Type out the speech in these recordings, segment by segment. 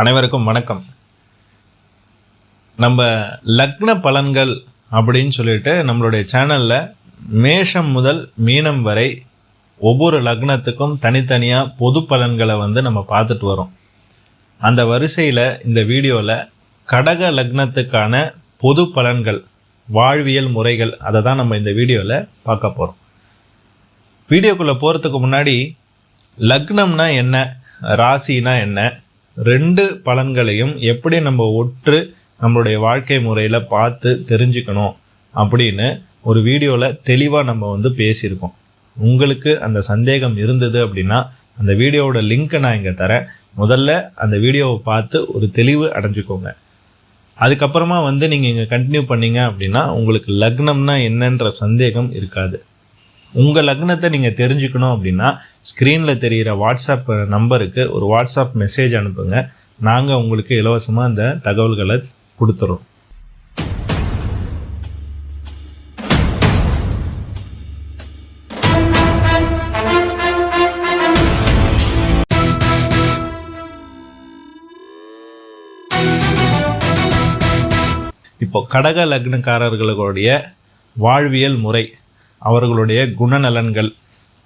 அனைவருக்கும் வணக்கம். நம்ம லக்ன பலன்கள் அப்படின்னு சொல்லிட்டு நம்மளுடைய சேனலில் மேஷம் முதல் மீனம் வரை ஒவ்வொரு லக்னத்துக்கும் தனித்தனியாக பொது பலன்களை வந்து நம்ம பார்த்துட்டு வரோம். அந்த வரிசையில் இந்த வீடியோவில் கடக லக்னத்துக்கான பொது பலன்கள் வாழ்வியல் முறைகள் அதை தான் நம்ம இந்த வீடியோவில் பார்க்க போகிறோம் வீடியோக்குள்ளே போகிறதுக்கு முன்னாடி லக்னம்னா என்ன ராசினா என்ன ரெண்டு பலன்களையும் எப்படி நம்ம ஒற்று நம்மளுடைய வாழ்க்கை முறையில் பார்த்து தெரிஞ்சுக்கணும் அப்படின்னு ஒரு வீடியோவில் தெளிவாக நம்ம வந்து பேசியிருக்கோம். உங்களுக்கு அந்த சந்தேகம் இருந்தது அப்படின்னா அந்த வீடியோவோட லிங்க்கை நான் இங்கே தரேன். முதல்ல அந்த வீடியோவை பார்த்து ஒரு தெளிவு அடைஞ்சுக்கோங்க. அதுக்கப்புறமா வந்து நீங்கள் இங்கே கண்டினியூ பண்ணீங்க அப்படின்னா உங்களுக்கு லக்னம்னா என்னன்ற சந்தேகம் இருக்காது. உங்கள் லக்னத்தை நீங்கள் தெரிஞ்சுக்கணும் அப்படின்னா ஸ்க்ரீனில் தெரிகிற வாட்ஸ்அப் நம்பருக்கு ஒரு வாட்ஸ்அப் மெசேஜ் அனுப்புங்க. நாங்கள் உங்களுக்கு இலவசமாக அந்த தகவல்களை கொடுத்துறோம். இப்போ கடக லக்னக்காரர்களுடைய வாழ்வியல் முறை. அவர்களுடைய குணநலன்கள்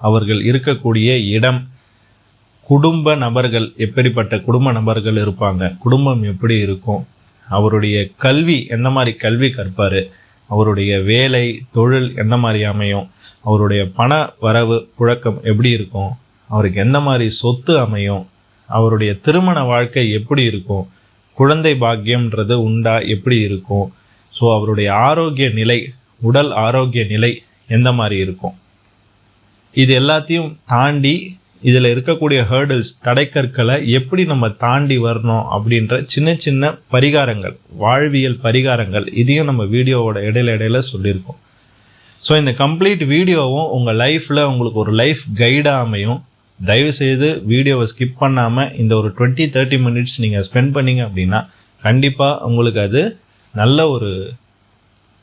அவர்கள் இருக்கக்கூடிய இடம் குடும்ப நபர்கள் எப்படிப்பட்ட குடும்ப நபர்கள் இருப்பாங்க குடும்பம் எப்படி இருக்கும் அவருடைய கல்வி எந்த மாதிரி கல்வி கற்பார் அவருடைய வேலை தொழில் எந்த மாதிரி அமையும் அவருடைய பண வரவு புழக்கம் எப்படி இருக்கும் அவருக்கு எந்த மாதிரி சொத்து அமையும் அவருடைய திருமண வாழ்க்கை எப்படி இருக்கும் குழந்தை பாக்கியம்ன்றது உண்டா எப்படி இருக்கும் ஸோ அவருடைய ஆரோக்கிய நிலை உடல் ஆரோக்கிய நிலை எந்த மாதிரி இருக்கும்? இது எல்லாத்தையும் தாண்டி இதில் இருக்கக்கூடிய ஹேர்டில்ஸ் தடைக்கற்களை எப்படி நம்ம தாண்டி வரணும் அப்படின்ற சின்ன சின்ன பரிகாரங்கள் வாழ்வியல் பரிகாரங்கள் இதையும் நம்ம வீடியோவோட இடையில இடையில சொல்லியிருக்கோம். ஸோ இந்த கம்ப்ளீட் வீடியோவும் உங்கள் லைஃப்பில் உங்களுக்கு ஒரு லைஃப் கைடாக அமையும். தயவுசெய்து வீடியோவை ஸ்கிப் பண்ணாமல் இந்த ஒரு டுவெண்ட்டி தேர்ட்டி மினிட்ஸ் நீங்கள் ஸ்பெண்ட் பண்ணீங்க அப்படின்னா கண்டிப்பாக உங்களுக்கு அது நல்ல ஒரு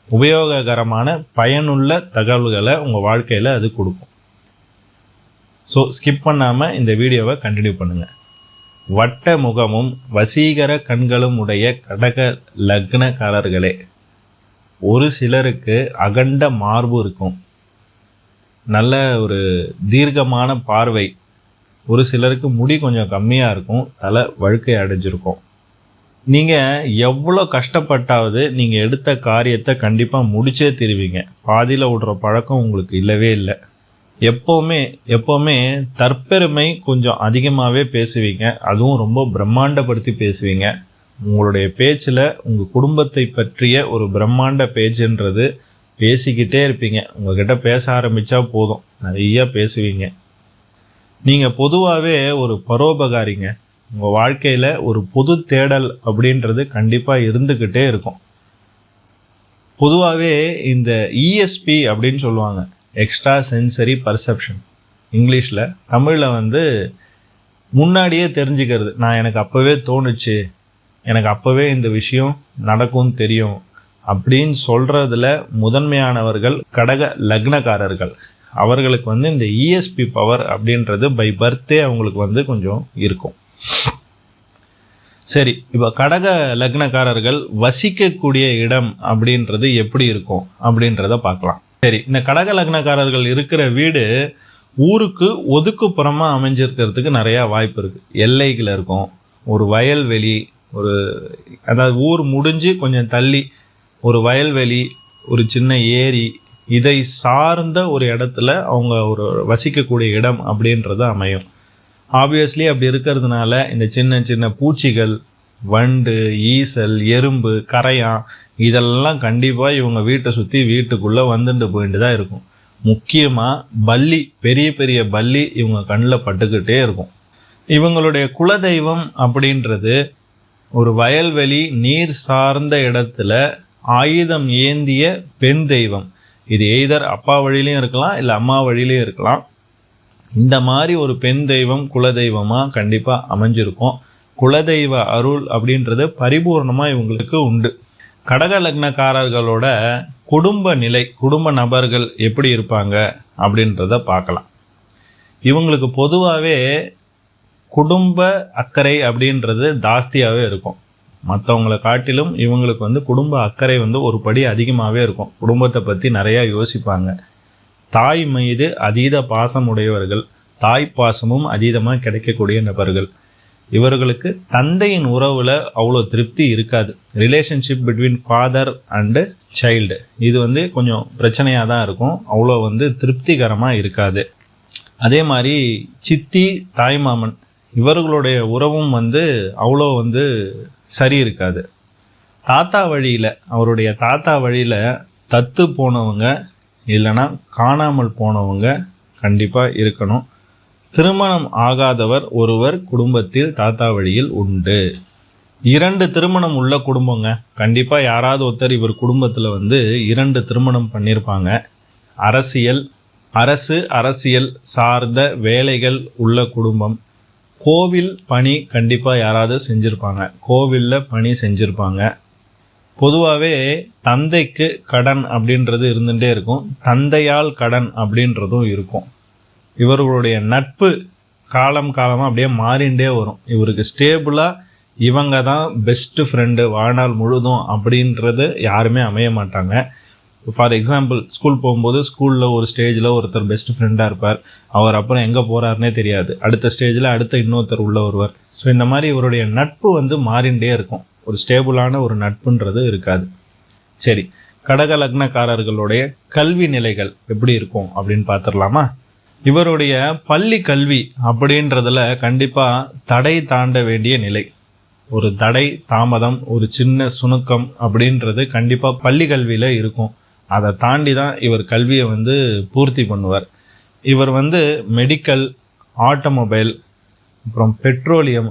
உபயோககரமான பயனுள்ள தகவல்களை உங்கள் வாழ்க்கையில் அது கொடுக்கும். ஸோ ஸ்கிப் பண்ணாமல் இந்த வீடியோவை கண்டினியூ பண்ணுங்கள் வட்ட முகமும் வசீகர கண்களும் உடைய கடக லக்னக்காரர்களே ஒரு சிலருக்கு அகண்ட மார்பு இருக்கும். நல்ல ஒரு தீர்க்கமான பார்வை. ஒரு சிலருக்கு முடி கொஞ்சம் கம்மியாக இருக்கும் தலை வழுக்கை அடைஞ்சிருக்கும். நீங்கள் எவ்வளோ கஷ்டப்பட்டாவது நீங்கள் எடுத்த காரியத்தை கண்டிப்பாக முடிச்சே தருவீங்க. பாதியில் விடுற பழக்கம் உங்களுக்கு இல்லவே இல்லை. எப்போவுமே எப்போவுமே தற்பெருமை கொஞ்சம் அதிகமாகவே பேசுவீங்க. அதுவும் ரொம்ப பிரம்மாண்டப்படுத்தி பேசுவீங்க. உங்களுடைய பேச்சில் உங்கள் குடும்பத்தை பற்றிய ஒரு பிரம்மாண்ட பேச்சுன்றது பேசிக்கிட்டே இருப்பீங்க. உங்ககிட்ட பேச ஆரம்பித்தா போதும். நிறையா பேசுவீங்க. நீங்கள் பொதுவாகவே ஒரு பரோபகாரிங்க. உங்கள் வாழ்க்கையில் ஒரு பொது தேடல் அப்படின்றது கண்டிப்பாக இருந்துக்கிட்டே இருக்கும். பொதுவாகவே இந்த இஎஸ்பி அப்படின்னு சொல்லுவாங்க. எக்ஸ்ட்ரா சென்சரி பர்செப்ஷன் இங்கிலீஷில் தமிழில் வந்து முன்னாடியே தெரிஞ்சுக்கிறது. நான் எனக்கு அப்போவே தோணுச்சு. எனக்கு அப்போவே இந்த விஷயம் நடக்கும்னு தெரியும். அப்படின்னு சொல்கிறதுல முதன்மையானவர்கள் கடக லக்னக்காரர்கள். அவர்களுக்கு வந்து இந்த இஎஸ்பி பவர் அப்படின்றது பை பர்த்தே அவங்களுக்கு வந்து கொஞ்சம் இருக்கும். சரி இப்போ கடக லக்னக்காரர்கள் வசிக்கக்கூடிய இடம் அப்படின்றது எப்படி இருக்கும் அப்படின்றத பார்க்கலாம். சரி இந்த கடக லக்னக்காரர்கள் இருக்கிற வீடு ஊருக்கு ஒதுக்குப்புறமாக அமைஞ்சிருக்கிறதுக்கு நிறையா வாய்ப்பு இருக்குது எல்லைகள் இருக்கும் ஒரு வயல்வெளி ஒரு அதாவது ஊர் முடிஞ்சு கொஞ்சம் தள்ளி ஒரு வயல்வெளி ஒரு சின்ன ஏரி இதை சார்ந்த ஒரு இடத்துல அவங்க ஒரு வசிக்கக்கூடிய இடம் அப்படின்றது அமையும். ஆப்வியஸ்லி அப்படி இருக்கிறதுனால இந்த சின்ன சின்ன பூச்சிகள் வண்டு ஈசல் எறும்பு கரையான் இதெல்லாம் கண்டிப்பாக இவங்க வீட்டை சுற்றி வீட்டுக்குள்ளே வந்துட்டு போயிட்டு தான் இருக்கும். முக்கியமாக பள்ளி பெரிய பெரிய பள்ளி இவங்க கண்ணில் பட்டுக்கிட்டே இருக்கும். இவங்களுடைய குலதெய்வம் அப்படின்றது ஒரு வயல்வெளி நீர் சார்ந்த இடத்துல ஆயுதம் ஏந்திய பெண் தெய்வம். இது எய்தர் அப்பா வழியிலையும் இருக்கலாம் இல்லை அம்மா வழியிலையும் இருக்கலாம். இந்த மாதிரி ஒரு பெண் தெய்வம் குலதெய்வமாக கண்டிப்பாக அமைஞ்சிருக்கும். குலதெய்வ அருள் அப்படின்றது பரிபூர்ணமாக இவங்களுக்கு உண்டு. கடக லக்னக்காரர்களோட குடும்ப நிலை குடும்ப நபர்கள் எப்படி இருப்பாங்க அப்படின்றத பார்க்கலாம். இவங்களுக்கு பொதுவாகவே குடும்ப அக்கறை அப்படின்றது ஜாஸ்தியாகவே இருக்கும். மற்றவங்களை காட்டிலும் இவங்களுக்கு வந்து குடும்ப அக்கறை வந்து ஒரு படி அதிகமாகவே இருக்கும். குடும்பத்தை பற்றி நிறையா யோசிப்பாங்க. தாய் மீது அதீத பாசம் உடையவர்கள் தாய் பாசமும் அதீதமாக கிடைக்கக்கூடிய நபர்கள். இவர்களுக்கு தந்தையின் உறவில் அவ்வளோ திருப்தி இருக்காது. Relationship between father and child இது வந்து கொஞ்சம் பிரச்சனையாக தான் இருக்கும். அவ்வளோ வந்து திருப்திகரமாக இருக்காது. அதே மாதிரி சித்தி தாய்மாமன் இவர்களுடைய உறவும் வந்து அவ்வளோ வந்து சரி இருக்காது. தாத்தா வழியில் அவருடைய தாத்தா வழியில் தத்து போனவங்க இல்லைன்னா காணாமல் போனவங்க கண்டிப்பாக இருக்கணும். திருமணம் ஆகாதவர் ஒருவர் குடும்பத்தில் தாத்தா வழியில் உண்டு. இரண்டு திருமணம் உள்ள குடும்பங்க. கண்டிப்பாக யாராவது ஒருத்தர் இவர் குடும்பத்தில் வந்து இரண்டு திருமணம் பண்ணியிருப்பாங்க அரசியல் அரசு அரசியல் சார்ந்த வேலைகள் உள்ள குடும்பம். கோவில் பணி கண்டிப்பாக யாராவது செஞ்சுருப்பாங்க. கோவிலில் பணி செஞ்சுருப்பாங்க. பொதுவாகவே தந்தைக்கு கடன் அப்படின்றது இருந்துகிட்டே இருக்கும். தந்தையால் கடன் அப்படின்றதும் இருக்கும். இவர்களுடைய நட்பு காலம் காலமாக அப்படியே மாறிண்டே வரும். இவருக்கு ஸ்டேபிளாக இவங்க தான் பெஸ்ட்டு ஃப்ரெண்டு வாழ்நாள் முழுதும் அப்படின்றது யாருமே அமைய மாட்டாங்க. ஃபார் எக்ஸாம்பிள் ஸ்கூல் போகும்போது ஸ்கூலில் ஒரு ஸ்டேஜில் ஒருத்தர் பெஸ்ட் ஃப்ரெண்டாக இருப்பார். அவர் அப்புறம் எங்கே போகிறாருனே தெரியாது. அடுத்த ஸ்டேஜில் அடுத்த இன்னொருத்தர் உள்ள வருவார். ஸோ இந்த மாதிரி இவருடைய நட்பு வந்து மாறிண்டே இருக்கும். ஒரு ஸ்டேபிளான ஒரு நட்புன்றது இருக்காது. சரி கடக லக்னக்காரர்களுடைய கல்வி நிலைகள் எப்படி இருக்கும் அப்படின்னு பார்த்துடலாமா? இவருடைய பள்ளி கல்வி அப்படின்றதுல கண்டிப்பாக தடை தாண்ட வேண்டிய நிலை. ஒரு தடை தாமதம் ஒரு சின்ன சுணுக்கம் அப்படின்றது கண்டிப்பாக பள்ளி கல்வியில் இருக்கும். அதை தாண்டி தான் இவர் கல்வியை வந்து பூர்த்தி பண்ணுவார். இவர் வந்து மெடிக்கல் ஆட்டோமொபைல் அப்புறம் பெட்ரோலியம்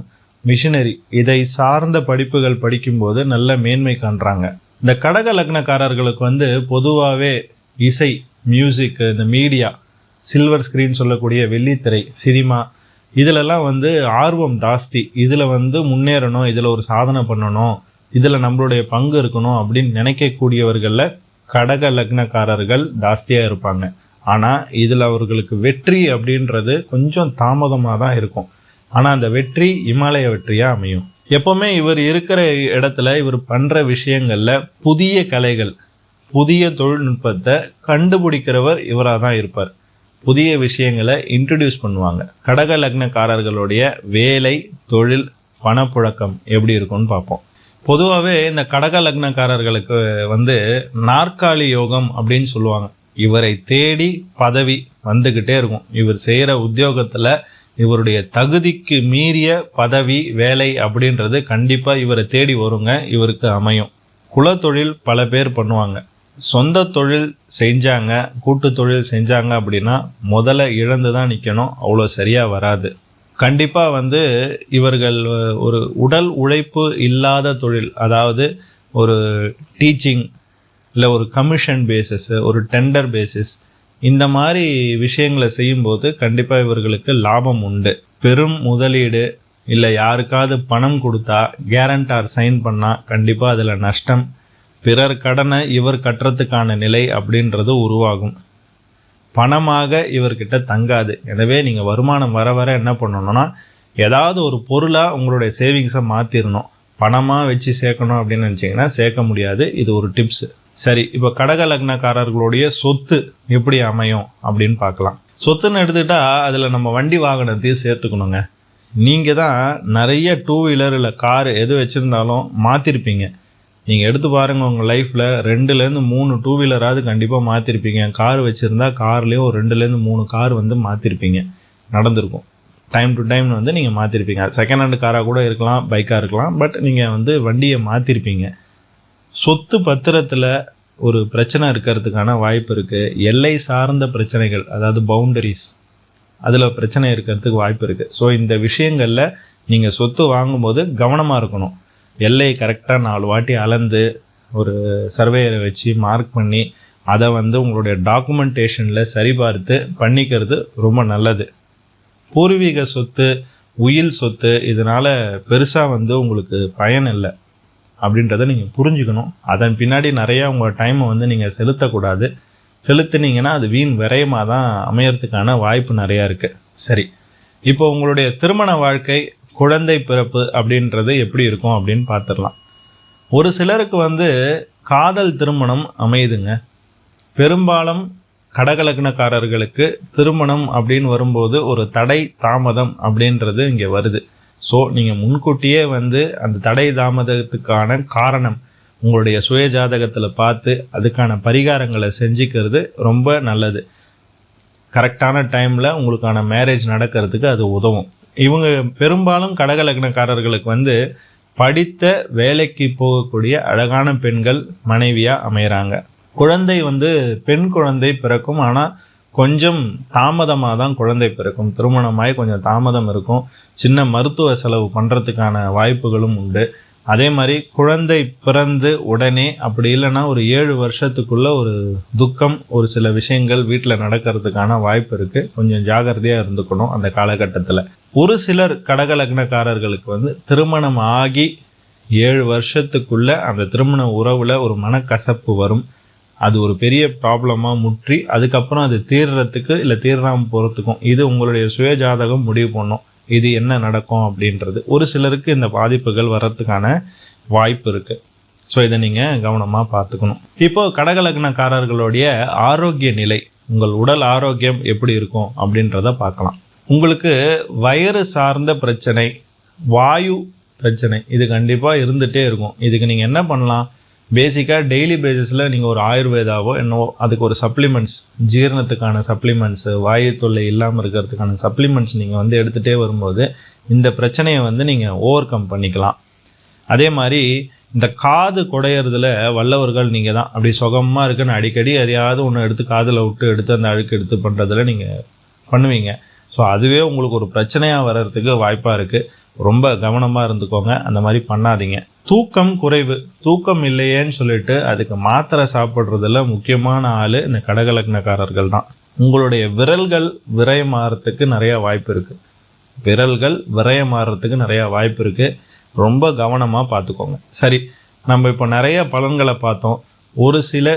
மிஷினரி இதை சார்ந்த படிப்புகள் படிக்கும்போது நல்ல மேன்மை காண்றாங்க. இந்த கடக லக்னக்காரர்களுக்கு வந்து பொதுவாகவே இசை மியூசிக் இந்த மீடியா சில்வர் ஸ்க்ரீன் சொல்லக்கூடிய வெள்ளித்திரை சினிமா இதிலெல்லாம் வந்து ஆர்வம் ஜாஸ்தி. இதில் வந்து முன்னேறணும் இதில் ஒரு சாதனை பண்ணணும் இதில் நம்மளுடைய பங்கு இருக்கணும் அப்படின்னு நினைக்கக்கூடியவர்களில் கடக லக்னக்காரர்கள் ஜாஸ்தியாக இருப்பாங்க. ஆனால் இதில் அவர்களுக்கு வெற்றி அப்படின்றது கொஞ்சம் தாமதமாக தான் இருக்கும். ஆனால் அந்த வெற்றி இமாலய வெற்றியாக அமையும். எப்போவுமே இவர் இருக்கிற இடத்துல இவர் பண்ணுற விஷயங்களில் புதிய கலைகள் புதிய தொழில்நுட்பத்தை கண்டுபிடிக்கிறவர் இவராக தான் இருப்பார். புதிய விஷயங்களை இன்ட்ரடியூஸ் பண்ணுவாங்க. கடக லக்னக்காரர்களுடைய வேலை தொழில் பணப்புழக்கம் எப்படி இருக்கும்னு பார்ப்போம். பொதுவாகவே இந்த கடக லக்னக்காரர்களுக்கு வந்து நாற்காலி யோகம் அப்படின்னு சொல்லுவாங்க. இவரை தேடி பதவி வந்துக்கிட்டே இருக்கும். இவர் செய்கிற உத்தியோகத்தில் இவருடைய தகுதிக்கு மீறிய பதவி வேலை அப்படின்றது கண்டிப்பாக இவரை தேடி வருங்க. இவருக்கு அமையும். குலத்தொழில் பல பேர் பண்ணுவாங்க. சொந்த தொழில் செஞ்சாங்க கூட்டு தொழில் செஞ்சாங்க அப்படின்னா முதல்ல இழந்து தான் நிற்கணும் அவ்வளோ சரியாக வராது. கண்டிப்பாக வந்து இவர்கள் ஒரு உடல் உழைப்பு இல்லாத தொழில் அதாவது ஒரு டீச்சிங் இல்லை ஒரு கமிஷன் பேசிஸ்ஸு ஒரு டெண்டர் பேசிஸ் இந்த மாதிரி விஷயங்களை செய்யும்போது கண்டிப்பாக இவர்களுக்கு லாபம் உண்டு. பெரும் முதலீடு இல்லை யாருக்காவது பணம் கொடுத்தா கேரண்டார் சைன் பண்ணால் கண்டிப்பாக அதில் நஷ்டம் பிறர் கடனை இவர் கட்டுறதுக்கான நிலை அப்படின்றது உருவாகும். பணமாக இவர்கிட்ட தங்காது. எனவே நீங்கள் வருமானம் வர வர என்ன பண்ணணும்னா ஏதாவது ஒரு பொருளாக உங்களுடைய சேவிங்ஸை மாற்றிடணும் பணமாக வச்சு சேர்க்கணும் அப்படின்னு நினச்சிங்கன்னா சேர்க்க முடியாது. இது ஒரு டிப்ஸு சரி இப்போ கடக லக்னக்காரர்களுடைய சொத்து எப்படி அமையும் அப்படின்னு பார்க்கலாம். சொத்துன்னு எடுத்துக்கிட்டா அதில் நம்ம வண்டி வாகனத்தையும் சேர்த்துக்கணுங்க. நீங்கள் தான் நிறைய டூ வீலர் இல்லை காரு எது வச்சுருந்தாலும் மாற்றிருப்பீங்க நீங்கள் எடுத்து பாருங்கள் உங்கள் லைஃப்பில் ரெண்டுலேருந்து மூணு டூ வீலராவது கண்டிப்பாக மாற்றிருப்பீங்க கார் வச்சுருந்தா கார்லேயும் ஒரு ரெண்டுலேருந்து மூணு கார் வந்து மாற்றிருப்பீங்க நடந்திருக்கும். டைம் டு டைம் வந்து நீங்கள் மாற்றிருப்பீங்க செகண்ட் ஹேண்டு காராக கூட இருக்கலாம் பைக்காக இருக்கலாம் பட் நீங்கள் வந்து வண்டியை மாற்றிருப்பீங்க சொத்து பத்திரத்தில் ஒரு பிரச்சனை இருக்கிறதுக்கான வாய்ப்பு இருக்குது எல்லை சார்ந்த பிரச்சனைகள் அதாவது பவுண்டரிஸ் அதில் பிரச்சனை இருக்கிறதுக்கு வாய்ப்பு இருக்குது ஸோ இந்த விஷயங்களில் நீங்கள் சொத்து வாங்கும்போது கவனமாக இருக்கணும். எல்லை கரெக்டாக நாலு வாட்டி அளந்து ஒரு சர்வேயரை வச்சு மார்க் பண்ணி அதை வந்து உங்களுடைய டாக்குமெண்டேஷனில் சரிபார்த்து பண்ணிக்கிறது ரொம்ப நல்லது. பூர்வீக சொத்து உயில் சொத்து இதனால் பெருசாக வந்து உங்களுக்கு பயன் இல்லை. அப்படின்றத நீங்கள் புரிஞ்சுக்கணும். அதன் பின்னாடி நிறையா உங்கள் டைமை வந்து நீங்கள் செலுத்தக்கூடாது. செலுத்துனீங்கன்னா அது வீண் விரயமாக தான் அமையறதுக்கான வாய்ப்பு நிறையா இருக்குது சரி. இப்போ உங்களுடைய திருமண வாழ்க்கை குழந்தை பிறப்பு அப்படின்றது எப்படி இருக்கும் அப்படின்னு பார்த்துடலாம் ஒரு சிலருக்கு வந்து காதல் திருமணம் அமையுதுங்க. பெரும்பாலும் கடகலக்கணக்காரர்களுக்கு திருமணம் அப்படின்னு வரும்போது ஒரு தடை தாமதம் அப்படின்றது இங்கே வருது. ஸோ நீங்கள் முன்கூட்டியே வந்து அந்த தடை தாமதத்துக்கான காரணம் உங்களுடைய சுய ஜாதகத்தில் பார்த்து அதுக்கான பரிகாரங்களை செஞ்சுக்கிறது ரொம்ப நல்லது. கரெக்டான டைமில் உங்களுக்கான மேரேஜ் நடக்கிறதுக்கு அது உதவும். இவங்க பெரும்பாலும் கடகலக்னக்காரர்களுக்கு வந்து படித்த வேலைக்கு போகக்கூடிய அழகான பெண்கள் மனைவியாக அமைகிறாங்க குழந்தை வந்து பெண் குழந்தை பிறக்கும். ஆனால் கொஞ்சம் தாமதமாக தான் குழந்தை பிறக்கும். திருமணமாகி கொஞ்சம் தாமதம் இருக்கும். சின்ன மருத்துவ செலவு பண்ணுறதுக்கான வாய்ப்புகளும் உண்டு. அதே மாதிரி குழந்தை பிறந்து உடனே அப்படி இல்லைன்னா ஒரு ஏழு வருஷத்துக்குள்ளே ஒரு துக்கம் ஒரு சில விஷயங்கள் வீட்டில் நடக்கிறதுக்கான வாய்ப்பு இருக்குது கொஞ்சம் ஜாகிரதையாக இருந்துக்கணும் அந்த காலகட்டத்தில். ஒரு சிலர் கடகலக்னக்காரர்களுக்கு வந்து திருமணம் ஆகி ஏழு வருஷத்துக்குள்ளே அந்த திருமண உறவில் ஒரு மனக்கசப்பு வரும். அது ஒரு பெரிய ப்ராப்ளமாக முற்றி அதுக்கப்புறம் அது தீர்றதுக்கு இல்லை தீர்றாமல் போகிறதுக்கும் இது உங்களுடைய சுய ஜாதகம் முடிவு பண்ணும். இது என்ன நடக்கும் அப்படின்றது. ஒரு சிலருக்கு இந்த பாதிப்புகள் வர்றதுக்கான வாய்ப்பு இருக்குது ஸோ இதை நீங்கள் கவனமாக பார்த்துக்கணும். இப்போ கடகலக்னக்காரர்களுடைய ஆரோக்கிய நிலை உங்கள் உடல் ஆரோக்கியம் எப்படி இருக்கும் அப்படின்றத பார்க்கலாம். உங்களுக்கு வயிறு சார்ந்த பிரச்சனை வாயு பிரச்சனை இது கண்டிப்பாக இருந்துகிட்டே இருக்கும். இதுக்கு நீங்கள் என்ன பண்ணலாம்? பேசிக்காக டெய்லி பேசிஸில் நீங்கள் ஒரு ஆயுர்வேதாவோ என்னவோ அதுக்கு ஒரு சப்ளிமெண்ட்ஸ் ஜீரணத்துக்கான சப்ளிமெண்ட்ஸு வாயு தொல்லை இல்லாமல் இருக்கிறதுக்கான சப்ளிமெண்ட்ஸ் நீங்கள் வந்து எடுத்துகிட்டே வரும்போது இந்த பிரச்சனையை வந்து நீங்கள் ஓவர் கம் பண்ணிக்கலாம். அதே மாதிரி இந்த காது குடையிறதுல வல்லவர்கள் நீங்கள் தான். அப்படி சுகமாக இருக்குன்னு அடிக்கடி எதையாவது ஒன்று எடுத்து காதில் விட்டு எடுத்து அந்த அழுக்கு எடுத்து பண்ணுறதுல நீங்கள் பண்ணுவீங்க. ஸோ அதுவே உங்களுக்கு ஒரு பிரச்சனையாக வர்றதுக்கு வாய்ப்பாக இருக்குது ரொம்ப கவனமாக இருந்துக்கோங்க. அந்த மாதிரி பண்ணாதீங்க. தூக்கம் குறைவு. தூக்கம் இல்லையேன்னு சொல்லிட்டு அதுக்கு மாத்திரை சாப்பிட்றதுல முக்கியமான ஆள் இந்த கடகலக்னக்காரர்கள் தான். உங்களுடைய விரல்கள் விரயமாகறதுக்கு நிறையா வாய்ப்பு இருக்குது விரல்கள் விரயமாகறதுக்கு நிறையா வாய்ப்பு இருக்குது ரொம்ப கவனமாக பார்த்துக்கோங்க சரி நம்ம இப்போ நிறைய பலன்களை பார்த்தோம். ஒரு சில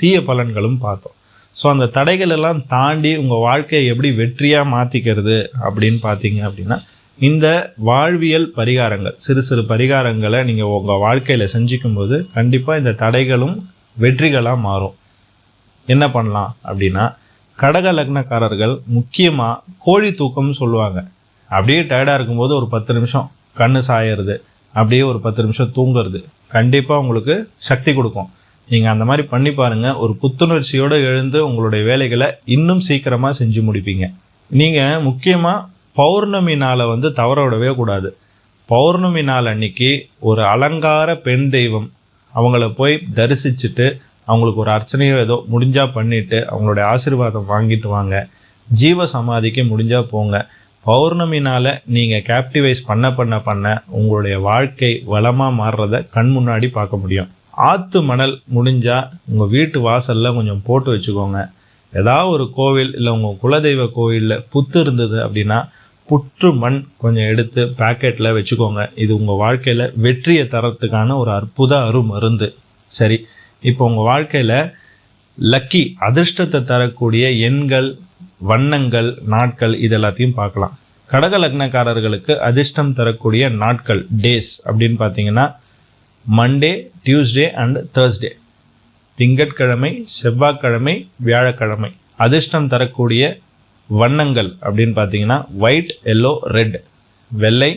தீய பலன்களும் பார்த்தோம். ஸோ அந்த தடைகள் எல்லாம் தாண்டி உங்கள் வாழ்க்கையை எப்படி வெற்றியாக மாற்றிக்கிறது அப்படின்னு பார்த்தீங்க அப்படின்னா இந்த வாழ்வியல் பரிகாரங்கள் சிறு சிறு பரிகாரங்களை நீங்கள் உங்கள் வாழ்க்கையில் செஞ்சிக்கும்போது கண்டிப்பாக இந்த தடைகளும் வெற்றிகளாக மாறும். என்ன பண்ணலாம் அப்படின்னா கடக லக்னக்காரர்கள் முக்கியமாக கோழி தூக்கம்னு சொல்லுவாங்க. அப்படியே டயர்டாக இருக்கும்போது ஒரு பத்து நிமிஷம் கண்ணு சாயறது அப்படியே ஒரு பத்து நிமிஷம் தூங்குறது கண்டிப்பாக உங்களுக்கு சக்தி கொடுக்கும். நீங்கள் அந்த மாதிரி பண்ணி பாருங்கள் ஒரு புத்துணர்ச்சியோடு எழுந்து உங்களுடைய வேலைகளை இன்னும் சீக்கிரமாக செஞ்சு முடிப்பீங்க. நீங்கள் முக்கியமாக பௌர்ணமி நாளை வந்து தவற விடவே கூடாது. பௌர்ணமி நாள் அன்னைக்கு ஒரு அலங்கார பெண் தெய்வம் அவங்கள போய் தரிசிச்சுட்டு அவங்களுக்கு ஒரு அர்ச்சனையோ ஏதோ முடிஞ்சால் பண்ணிவிட்டு அவங்களுடைய ஆசீர்வாதம் வாங்கிட்டு வாங்க. ஜீவ சமாதிக்கு முடிஞ்சால் போங்க. பௌர்ணமினால் நீங்கள் கேப்டிவைஸ் பண்ண பண்ண பண்ண உங்களுடைய வாழ்க்கை வளமாக மாறுறத கண் முன்னாடி பார்க்க முடியும். ஆத்து மணல் முடிஞ்சால் உங்கள் வீட்டு வாசலில் கொஞ்சம் போட்டு வச்சுக்கோங்க. ஏதாவது ஒரு கோவில் இல்லை உங்கள் குலதெய்வ கோவிலில் புத்து இருந்தது அப்படின்னா புற்று மண் கொஞ்சம் எடுத்து பாக்கெட்டில் வச்சுக்கோங்க. இது உங்கள் வாழ்க்கையில் வெற்றியை தரத்துக்கான ஒரு அற்புத அருமருந்து. சரி இப்போ உங்கள் வாழ்க்கையில் லக்கி அதிர்ஷ்டத்தை தரக்கூடிய எண்கள் வண்ணங்கள் நாட்கள் இது எல்லாத்தையும் பார்க்கலாம். கடக லக்னக்காரர்களுக்கு அதிர்ஷ்டம் தரக்கூடிய நாட்கள் டேஸ் அப்படின்னு பார்த்தீங்கன்னா மண்டே டியூஸ்டே அண்ட் தேர்ஸ்டே திங்கட்கிழமை செவ்வாய்க்கிழமை வியாழக்கிழமை. அதிர்ஷ்டம் தரக்கூடிய வண்ணங்கள் அப்படின்னு பார்த்தீங்கன்னா ஒயிட் எல்லோ ரெட் வெள்ளை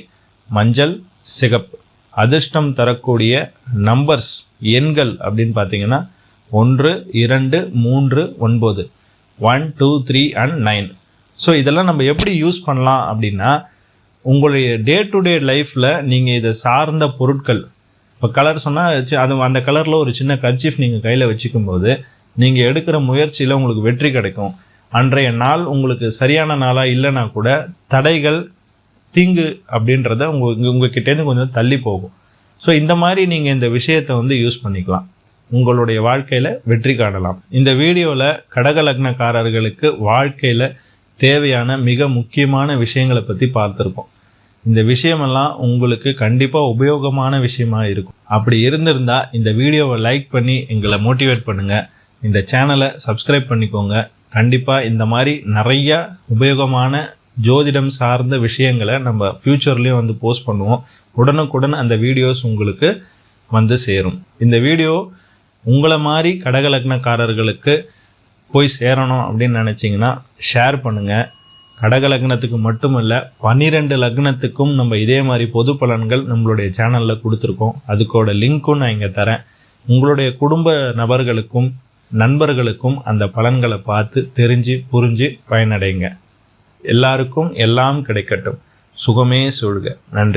மஞ்சள் சிகப்பு. அதிர்ஷ்டம் தரக்கூடிய நம்பர்ஸ் எண்கள் அப்படின்னு பார்த்தீங்கன்னா ஒன்று இரண்டு மூன்று ஒன்பது. One two three and nine so இதெல்லாம் நம்ம எப்படி யூஸ் பண்ணலாம் அப்படின்னா உங்களுடைய டே டு டே லைஃப்பில் நீங்கள் இதை சார்ந்த பொருட்கள் இப்போ கலர் சொன்னால் அது அந்த கலரில் ஒரு சின்ன கர்ச்சீஃப் நீங்கள் கையில் வச்சுக்கும் போது நீங்கள் எடுக்கிற முயற்சியில் உங்களுக்கு வெற்றி கிடைக்கும். அன்றைய நாள் உங்களுக்கு சரியான நாளாக இல்லைனா கூட தடைகள் தீங்கு அப்படின்றத உங்கள் உங்ககிட்டேருந்து கொஞ்சம் தள்ளி போகும். ஸோ இந்த மாதிரி நீங்கள் இந்த விஷயத்தை வந்து யூஸ் பண்ணிக்கலாம். உங்களுடைய வாழ்க்கையில் வெற்றி காணலாம். இந்த வீடியோவில் கடக லக்னக்காரர்களுக்கு வாழ்க்கையில் தேவையான மிக முக்கியமான விஷயங்களை பற்றி பார்த்துருக்கோம். இந்த விஷயமெல்லாம் உங்களுக்கு கண்டிப்பாக உபயோகமான விஷயமா இருக்கும். அப்படி இருந்திருந்தால் இந்த வீடியோவை லைக் பண்ணி எங்களை மோட்டிவேட் பண்ணுங்கள் இந்த சேனலை சப்ஸ்கிரைப் பண்ணிக்கோங்க. கண்டிப்பாக இந்த மாதிரி நிறையா உபயோகமான ஜோதிடம் சார்ந்த விஷயங்களை நம்ம ஃப்யூச்சர்லேயும் வந்து போஸ்ட் பண்ணுவோம். உடனுக்குடன் அந்த வீடியோஸ் உங்களுக்கு வந்து சேரும். இந்த வீடியோ உங்களை மாதிரி கடகலக்னக்காரர்களுக்கு போய் சேரணும் அப்படின்னு நினச்சிங்கன்னா ஷேர் பண்ணுங்கள் கடக லக்னத்துக்கு மட்டுமல்ல பன்னிரெண்டு லக்னத்துக்கும் நம்ம இதே மாதிரி பொது பலன்கள் நம்மளுடைய சேனலில் கொடுத்துருக்கோம். அதுக்கோட லிங்க்கும் நான் இங்கே தரேன். உங்களுடைய குடும்ப நபர்களுக்கும் நண்பர்களுக்கும் அந்த பலன்களை பார்த்து தெரிஞ்சு புரிஞ்சு பயனடைங்க. எல்லாருக்கும் எல்லாம் கிடைக்கட்டும். சுகமே சொல்க. நன்றி.